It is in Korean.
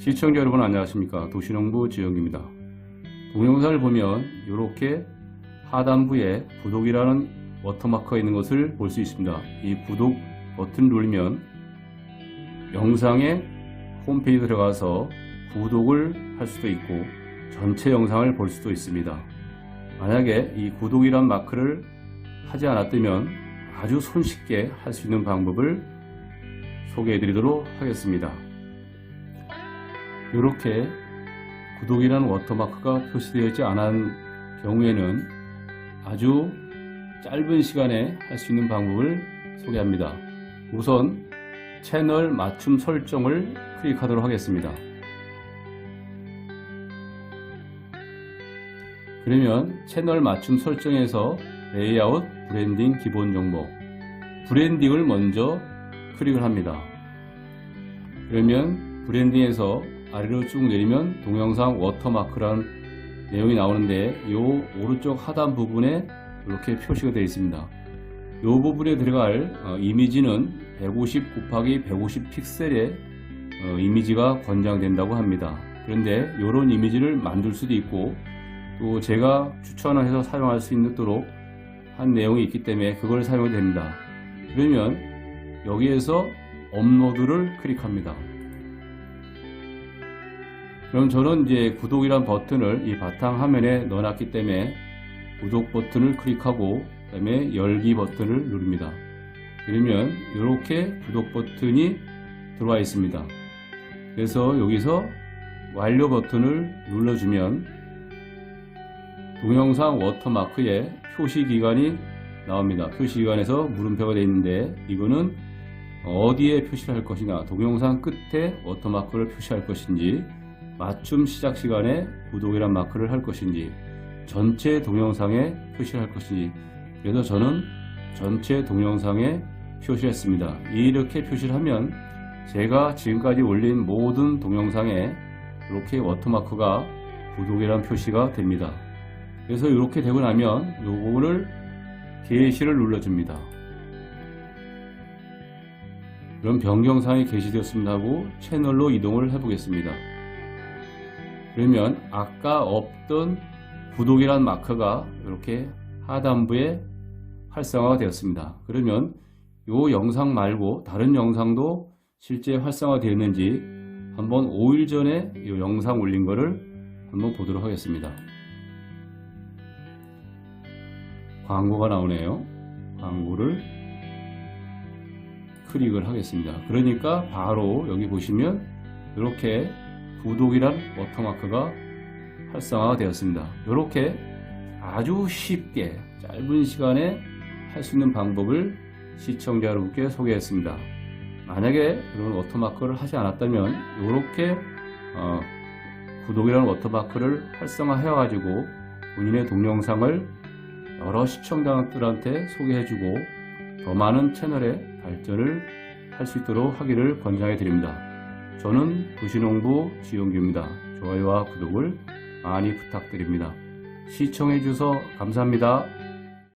시청자 여러분 안녕하십니까? 도시농부 지영입니다. 동영상을 보면 이렇게 하단부에 구독이라는 워터마크가 있는 것을 볼 수 있습니다. 이 구독 버튼 누르면 영상의 홈페이지 들어가서 구독을 할 수도 있고 전체 영상을 볼 수도 있습니다. 만약에 이 구독이란 마크를 하지 않았다면 아주 손쉽게 할 수 있는 방법을 소개해 드리도록 하겠습니다 이렇게 구독이라는 워터마크가 표시되어 있지 않은 경우에는 아주 짧은 시간에 할 수 있는 방법을 소개합니다. 우선 채널 맞춤 설정을 클릭하도록 하겠습니다. 그러면 채널 맞춤 설정에서 레이아웃, 브랜딩, 기본 정보 브랜딩을 먼저 클릭을 합니다. 그러면 브랜딩에서 아래로 쭉 내리면 동영상 워터마크라는 내용이 나오는데 이 오른쪽 하단 부분에 이렇게 표시가 되어 있습니다. 이 부분에 들어갈 어, 이미지는 150 곱하기 150 픽셀의 어, 이미지가 권장된다고 합니다. 그런데 이런 이미지를 만들 수도 있고 또 제가 추천을 해서 사용할 수 있도록 한 내용이 있기 때문에 그걸 사용해도 됩니다. 그러면 여기에서 업로드를 클릭합니다. 그럼 저는 이제 구독이란 버튼을 이 바탕 화면에 넣어놨기 때문에 구독 버튼을 클릭하고 그 다음에 열기 버튼을 누릅니다. 그러면 이렇게 구독 버튼이 들어와 있습니다. 그래서 여기서 완료 버튼을 눌러주면 동영상 워터마크에 표시기간이 나옵니다. 표시기간에서 물음표가 되어 있는데 이거는 어디에 표시를 할 것이냐 동영상 끝에 워터마크를 표시할 것인지 맞춤 시작 시간에 구독이란 마크를 할 것인지 전체 동영상에 표시를 할 것인지 그래서 저는 전체 동영상에 표시했습니다. 이렇게 표시를 하면 제가 지금까지 올린 모든 동영상에 이렇게 워터마크가 구독이란 표시가 됩니다. 그래서 이렇게 되고 나면 요거를 게시를 눌러줍니다. 그럼 변경사항이 게시되었습니다 하고 채널로 이동을 해보겠습니다. 그러면 아까 없던 구독이란 마크가 이렇게 하단부에 활성화가 되었습니다. 그러면 이 영상 말고 다른 영상도 실제 활성화 되었는지 한번 5일 전에 이 영상 올린 거를 한번 보도록 하겠습니다. 광고가 나오네요. 광고를 클릭을 하겠습니다. 그러니까 바로 여기 보시면 이렇게 구독이란 워터마크가 활성화가 되었습니다. 이렇게 아주 쉽게 짧은 시간에 할 수 있는 방법을 시청자 여러분께 소개했습니다. 만약에 그런 워터마크를 하지 않았다면 이렇게 어, 구독이라는 워터마크를 활성화해 가지고 본인의 동영상을 여러 시청자들한테 소개해주고 더 많은 채널의 발전을 할 수 있도록 하기를 권장해 드립니다. 저는 도시농부 지용규입니다. 좋아요와 구독을 많이 부탁드립니다. 시청해 주셔서 감사합니다.